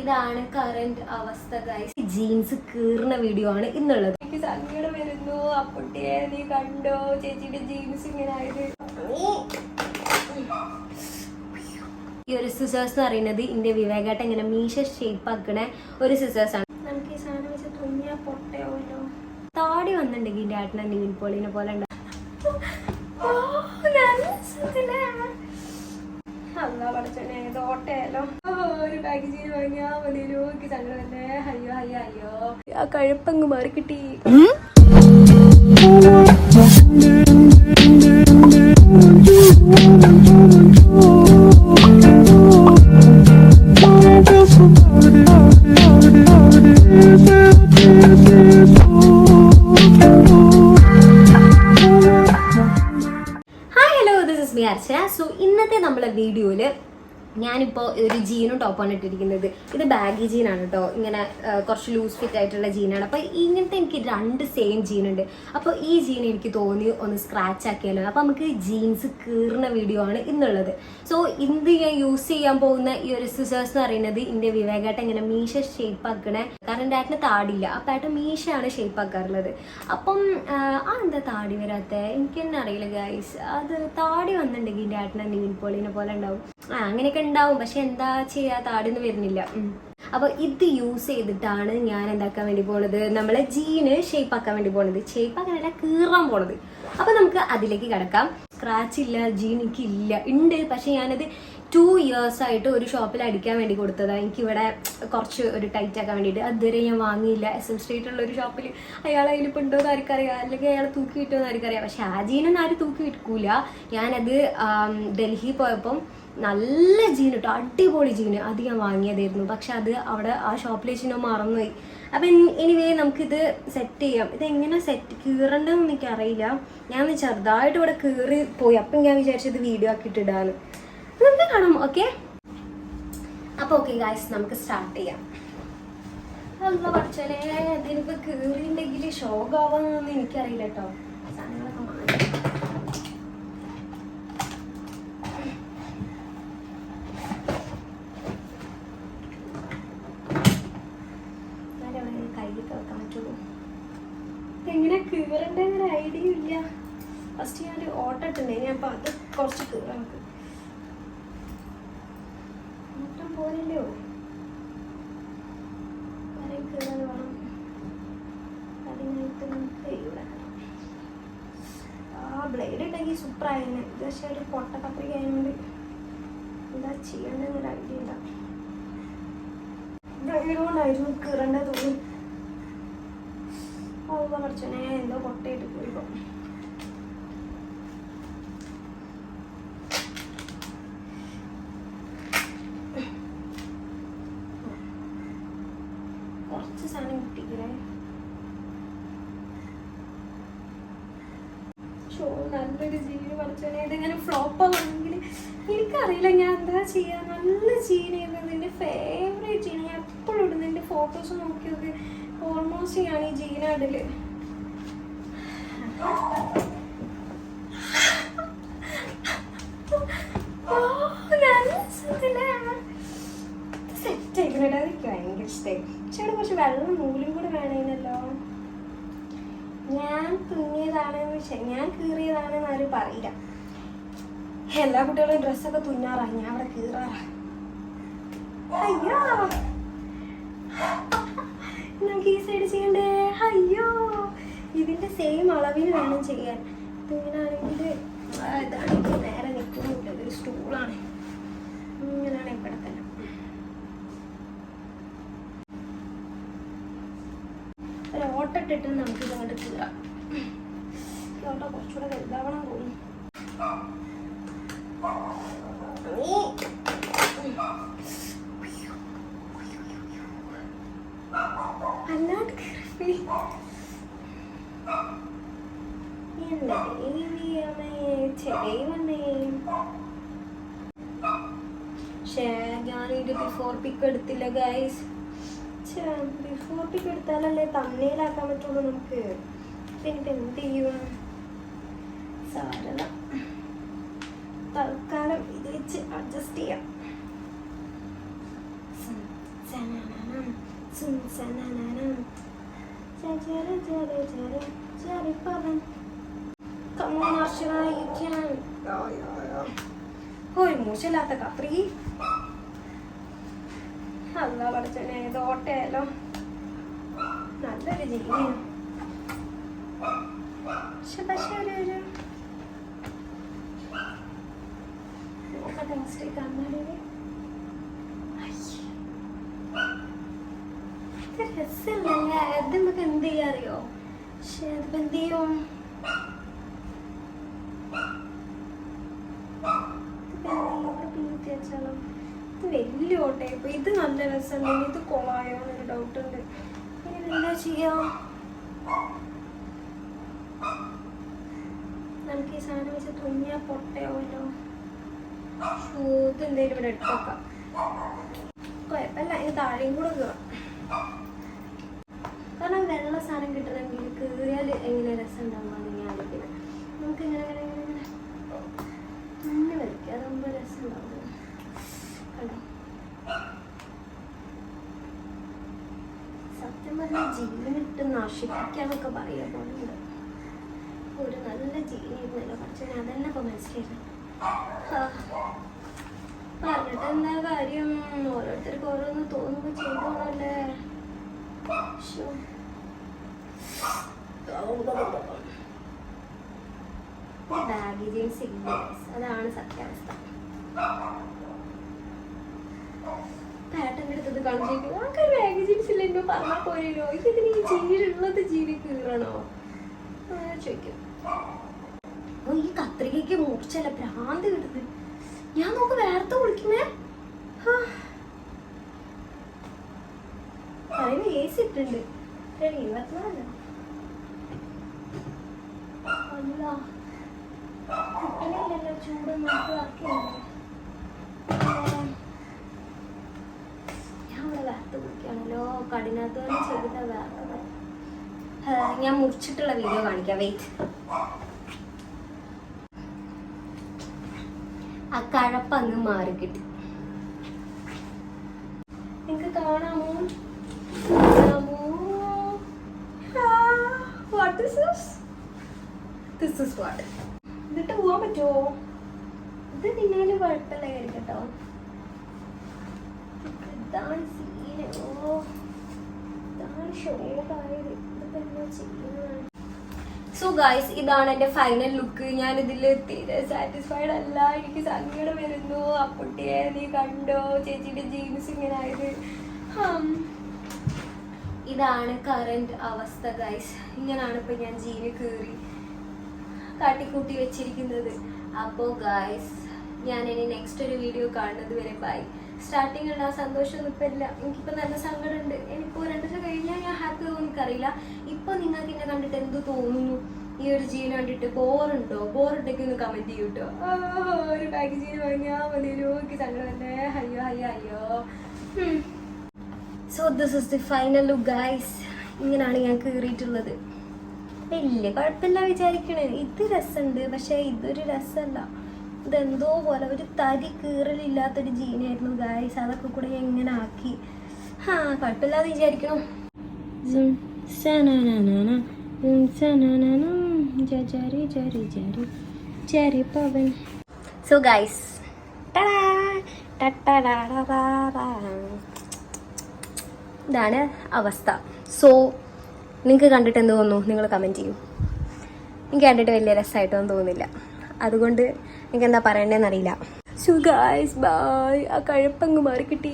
ഇതാണ് കറന്റ് അവസ്ഥ guys jeans കീറുന്ന video ആണ് ഇന്നുള്ളത്. എനിക്ക് സങ്കടം വരുന്നു. അപ്പുട്ടിയെ നീ കണ്ടോ? ചേച്ചിയുടെ ജീൻസ് ഇങ്ങനെ ആയത്. ഈ ഒരു സിസേഴ്സ് എന്ന് പറയുന്നത് ഇന്ത്യ വിവേകായിട്ട് ഇങ്ങനെ മീശ ഷേപ്പ് ആക്കണ ഒരു സിസേഴ്സ് ആണ്. നമുക്ക് ഈ സാധനം വെച്ച് തുന്നിയാ പൊട്ടയോലോ താടി വന്നിട്ടുണ്ടെങ്കിൽ എന്റെ ആട്ടിനെ നീൻ പോളിനെ പോലെ ഉണ്ടാവും? അല്ലാ പഠിച്ചോനെ ഏത് ഒരു പാക്കേജിൽ വാങ്ങിയാ മതിയല്ലോ എനിക്ക് അയ്യോ അയ്യോ അയ്യോ. ആ കഴുപ്പങ്ങ് മാറി കിട്ടി hi hello this is me Archana so ഇന്നത്തെ നമ്മളെ വീഡിയോയിൽ ഞാനിപ്പോൾ ഒരു ജീനും ടോപ്പാണ് ഇട്ടിരിക്കുന്നത്. ഇത് ബാഗി ജീനാണ് കേട്ടോ ഇങ്ങനെ കുറച്ച് ലൂസ് ഫിറ്റ് ആയിട്ടുള്ള ജീനാണ്. അപ്പോൾ ഇങ്ങനത്തെ എനിക്ക് രണ്ട് സെയിം ജീനുണ്ട്. അപ്പോൾ ഈ ജീൻ എനിക്ക് തോന്നി ഒന്ന് സ്ക്രാച്ച് ആക്കിയാലോ. അപ്പോൾ നമുക്ക് ജീൻസ് കീറുന്ന വീഡിയോ ആണ് ഇന്നുള്ളത്. സോ ഇന്ന് ഞാൻ യൂസ് ചെയ്യാൻ പോകുന്ന ഈ ഒരു സിസേഴ്സ് എന്ന് പറയുന്നത് എന്റെ വിവേകായിട്ട് ഇങ്ങനെ മീശ ഷേപ്പ് ആക്കണേ. കാരണം ഏട്ടന് താടിയില്ല. അപ്പോൾ ഏട്ടൻ മീശയാണ് ഷേപ്പ് ആക്കാറുള്ളത്. അപ്പം ആ എന്താ താടി വരാത്ത? എനിക്ക് തന്നെ അറിയില്ല ഗൈസ് അത് താടി വന്നിട്ടുണ്ടെങ്കിൽ എന്റെ ഏട്ടനെ നീൻ പോളിനെ പോലെ ഉണ്ടാവും. ആ അങ്ങനെയൊക്കെ ഉണ്ടാവും പക്ഷെ എന്താ ചെയ്യാ താടിന്ന് വരുന്നില്ല. അപ്പൊ ഇത് യൂസ് ചെയ്തിട്ടാണ് ഞാൻ എന്താക്കാൻ വേണ്ടി പോണത്? നമ്മളെ ജീന് ഷേപ്പ് ആക്കാൻ വേണ്ടി പോണത്. ഷേപ്പ് ആക്കാനല്ല കീറാൻ പോണത്. അപ്പൊ നമുക്ക് അതിലേക്ക് കിടക്കാം. സ്ക്രാച്ച് ഇല്ല ജീൻ എനിക്ക് ഇല്ല ഉണ്ട് പക്ഷെ ഞാനത് ടു ഇയേഴ്സ് ആയിട്ട് ഒരു ഷോപ്പിൽ അടിക്കാൻ വേണ്ടി കൊടുത്തതാണ് എനിക്ക് ഇവിടെ കുറച്ച് ഒരു ടൈറ്റ് ആക്കാൻ വേണ്ടിയിട്ട്. അതുവരെ ഞാൻ വാങ്ങിയില്ല. എസ് എം സ്ട്രീറ്റുള്ള ഒരു ഷോപ്പിൽ അയാൾ അതിലിപ്പോൾ ഉണ്ടോ എന്ന് ആർക്കറിയാം. അല്ലെങ്കിൽ അയാൾ തൂക്കി കിട്ടുമോ എന്ന് ആർക്കറിയാം. പക്ഷെ ആ ജീനൊന്നും ആരും തൂക്കി വിൽക്കൂല. ഞാനത് ഡൽഹി പോയപ്പം നല്ല ജീൻ കേട്ടോ അടിപൊളി ജീന് അത് ഞാൻ വാങ്ങിയതായിരുന്നു. പക്ഷെ അത് അവിടെ ആ ഷോപ്പിലേക്ക് ഞാൻ മറന്നുപോയി. അപ്പം എനിവേ നമുക്കിത് സെറ്റ് ചെയ്യാം. ഇത് എങ്ങനെ സെറ്റ് കീറേണ്ടതെന്ന് എനിക്ക് അറിയില്ല ഞാൻ ചെറുതായിട്ട് ഇവിടെ കീറി പോയി. അപ്പം ഞാൻ വിചാരിച്ചത് വീഡിയോ ആക്കിയിട്ടിടാന്ന് നമുക്ക് കാണാം ഓക്കെ അപ്പോൾ ഓക്കെ ഗായ്സ് നമുക്ക് സ്റ്റാർട്ട് ചെയ്യാം. അല്ല പഠിച്ചനെ ഇതിനിപ്പോ കീറിണ്ടെങ്കിൽ ഷോകാവാന്നൊന്നും എനിക്കറിയില്ല കേട്ടോ സാധനങ്ങളൊക്കെ മാറ്റി ഐഡിയ ഇല്ല ഫസ്റ്റ് ഞാൻ ഒരു ഞാൻ അപ്പൊ അത് കുറച്ച് കീറാം നമുക്ക് ഓട്ടം പോരല്ലോ വരെ കീറാൻ വേണം. അതിനായിട്ട് നമുക്ക് ഇവിടെ ഒരു പൊട്ട കത്രിക ആയതുകൊണ്ട് എന്താ ചെയ്യണ്ടെന്നൊരു ഐഡിയ ഉണ്ടാവും ബ്ലേഡ് കൊണ്ടായിരുന്നു കീറേണ്ടത് തോന്നി ഓ പഠിച്ചോനെ എന്തോ കൊട്ടയിട്ട് പോയിപ്പോ കുറച്ച് സാധനം കിട്ടിക്കണേ. നല്ലൊരു ജീവി പഠിച്ചോനെ ഇതിങ്ങനെ ഫ്ലോപ്പ് ആവുകയാണെങ്കിൽ എനിക്കറിയില്ല ഞാൻ എന്താ ചെയ്യാ. നല്ല ജീനായിരുന്നു എന്റെ ഫേവറേറ്റ് ജീന ഞാൻ എപ്പോഴും ഇടുന്ന ഫോട്ടോസ് നോക്കി നോക്കി ഓൾമോസ്റ്റ് ഞാൻ ഈ ജീന ഓ, നല്ല സെറ്റ് പക്ഷേ കുറച്ച് വെള്ളം നൂലും കൂടെ വേണേനല്ലോ. ഞാൻ തുന്നിയതാണെന്ന് വെച്ചാൽ ഞാൻ കീറിയതാണെന്ന് ആരും പറയില്ല. എല്ലാ കുട്ടികളും ഡ്രസ്സൊക്കെ തുന്നാറാ. ഞാൻ അവിടെ കീറാറാ. അയ്യോ. നമുക്ക് ഈ സൈഡ് ചെയ്യണ്ടേ? അയ്യോ ഇതിന്റെ സെയിം അളവിൽ വേണം ചെയ്യാൻ. ഇതിങ്ങനാണെങ്കിൽ ഇതാണ് നേരെ നിൽക്കുന്നുണ്ട് ഒരു സ്റ്റൂളാണ് ഇങ്ങനെയാണ് ഇവിടെ ഒരു ഓട്ട ഇട്ടിട്ട് നമുക്ക് ഇത് കീറാം. ഓട്ട കുറച്ചുകൂടെ വലുതാവണം തോന്നുന്നു. അല്ലാണ്ട് കീറി എന്റെ ദേവിയമ്മേ ചെറിയവണ്ണേ ഷേ ഞാൻ ഇത് ബിഫോർ പിക്ക് എടുത്തില്ല ഗൈസ് ബിഫോർ പിക്ക് എടുത്താലല്ലേ തമ്മയിലാക്കാൻ പറ്റുള്ളൂ നമുക്ക്. പിന്നെ എന്ത് ചെയ്യുക സാരല്ല. തൽക്കാലം ഇത് വെച്ച് അഡ്ജസ്റ്റ് ചെയ്യാം. Come on, Archana, you can. Oh, yeah, yeah. ഒരു മൂശല്ലാത്ത കപ്രി അല്ല പഠിച്ചനെ ഏത് ഓട്ടയാലോ നല്ലൊരു ജീവിയാണ്. പക്ഷെ പക്ഷെ ഒരു ഒരു. നോക്കട്ടെ ഇത് രസമല്ലേ ഇത് നമുക്ക് എന്ത് ചെയ്യാ അറിയോ പക്ഷെ അതിപ്പോ എന്ത് ചെയ്യും? ഇത് വലിയ ഓട്ടയായിപ്പോ. ഇത് നല്ല രസമുണ്ടെങ്കിൽ ഇത് കൊളായോ എന്നൊരു ഡൗട്ട് ഉണ്ട് ഇനി എന്താ ചെയ്യാ? നമുക്ക് ഈ സാധനം വെച്ച് തുന്നിയാ പൊട്ടയാവല്ലോ ഷൂത്ത് എന്തേലും ഇവിടെ എടുത്തോക്കാം കുഴപ്പമില്ല. ഇത് താഴെയും കൂടെ കയറാം കാരണം വെള്ള സാധനം കിട്ടണമെങ്കിൽ കീറിയാൽ എങ്ങനെ രസം ഉണ്ടാവുമെന്ന് ആലോചിക്കുന്നത് നമുക്ക് ഇങ്ങനെ ഇങ്ങനെ ഇങ്ങനെ ഇങ്ങനെ. തുന്നി വരയ്ക്കുക അതാകുമ്പോൾ രസം ഉണ്ടാവും. കണ്ടോ? സത്യം പറഞ്ഞാൽ ജീവനിട്ട് നശിപ്പിക്കാന്നൊക്കെ പറയാ പോലുണ്ട് ഒരു നല്ല ജീവനിരുന്നല്ലോ പക്ഷെ ഞാൻ തന്നെ ഇപ്പൊ മനസ്സിലായിരുന്നു. പറഞ്ഞിട്ട് എന്താ കാര്യം? ഓരോരുത്തർക്ക് ഓരോന്ന് തോന്നുമ്പോ ചെയ്തോളല്ലേ? ശ്ശോ. ബാഗി ജീൻസ് ഇല്ല അതാണ് സത്യാവസ്ഥ. പാട്ടന്റെ അടുത്തത് കാണിച്ചിരിക്കും നമുക്ക് ബാഗി ജീൻസ് ഇല്ല എന്നോ? പറഞ്ഞാൽ പോരല്ലോ ഇതിന് ഈ ജീവിലുള്ളത് ജീവി കീറണോ അങ്ങനെ ചോദിക്കും. ഈ കത്രികയ്ക്ക് മൂർച്ചല്ല ഭ്രാന്ത് കിട്ടുന്നത് ഞാൻ നോക്ക് വേർത്ത് കുളിക്കുന്നേ. പറയുന്ന എ സി ഇട്ടുണ്ട് ശരി ഇരുപത്തിനാല്. അല്ല ഞാൻ ഞാൻ മുറിച്ചിട്ടുള്ള വീഡിയോ കാണിക്കാം. വെയിറ്റ് ആ കഴപ്പങ്ങ് മാറി കിട്ടി. നിങ്ങക്ക് കാണാമോ? കാണാമോ? What is this this is what ഇതിട്ട് പോവാൻ പറ്റുമോ ഇത് നിങ്ങളിൽ കുഴപ്പമില്ല കേട്ടോ ഇതാണ് സീന് ഇതാണ് സോ ഗായ്സ് ഇതാണ് എന്റെ ഫൈനൽ ലുക്ക് ഞാൻ ഇതിൽ തീരെ സാറ്റിസ്ഫൈഡ് അല്ല. എനിക്ക് സങ്കടം വരുന്നു. അപ്പുട്ടിയെ നീ കണ്ടോ? ചേച്ചിയുടെ ജീൻസ് ഇങ്ങനെ ആയത്. ഇതാണ് കറണ്ട് അവസ്ഥ ഗായ്സ് ഇങ്ങനാണ് ഇപ്പൊ ഞാൻ ജീന് കീറി. കാട്ടിക്കൂട്ടി വെച്ചിരിക്കുന്നത്. അപ്പോൾ ഗായ്സ് ഞാൻ ഇനി നെക്സ്റ്റ് ഒരു വീഡിയോ കാണുന്നത് വരെ ബൈ സ്റ്റാർട്ടിങ് ഉള്ള ആ സന്തോഷമൊന്നും ഇപ്പം ഇല്ല എനിക്കിപ്പോൾ നല്ല സങ്കടമുണ്ട്. എനിക്കിപ്പോൾ രണ്ട് ദിവസം കഴിഞ്ഞാൽ ഞാൻ ഹാപ്പി ആവും എനിക്കറിയില്ല. ഇപ്പോൾ നിങ്ങൾക്ക് എന്നെ കണ്ടിട്ട് എന്ത് തോന്നുന്നു? ഈ ഒരു ജീൻ കണ്ടിട്ട് ബോറുണ്ടോ ബോറുണ്ടെങ്കിൽ ഒന്ന് കമന്റ് ചെയ്യൂ കേട്ടോ ഒരു ബാഗ് ജീൻ വാങ്ങിയാൽ മതിയല്ലോ എനിക്ക് സങ്കടമല്ലേ അയ്യോ അയ്യോ അയ്യോ. So this is the final look guys ഇങ്ങനെയാണ് ഞാൻ കീറിയിട്ടുള്ളത്. വലിയ കുഴപ്പമില്ല വിചാരിക്കണേ. ഇത് രസമുണ്ട് പക്ഷേ ഇതൊരു രസമല്ല ഇതെന്തോ പോലെ ഒരു തരി കീറലില്ലാത്തൊരു ജീനായിരുന്നു ഗായ്സ് അതൊക്കെ കൂടെ എങ്ങനെ ആക്കി. ആ കുഴപ്പമില്ലാതെ വിചാരിക്കണം. സോ ഗൈസ് ഇതാണ് അവസ്ഥ. സോ നിങ്ങൾക്ക് കണ്ടിട്ട് എന്ത് തോന്നുന്നു? നിങ്ങൾ കമന്റ് ചെയ്യൂ. എനിക്ക് കണ്ടിട്ട് വലിയ രസമായിട്ടൊന്നും തോന്നുന്നില്ല. അതുകൊണ്ട് എനിക്ക് എന്താ പറയണ്ടതെന്ന് അറിയില്ല. സോ ഗായ്സ് ബൈ ആ കഴപ്പങ്ങ് മാറി കിട്ടി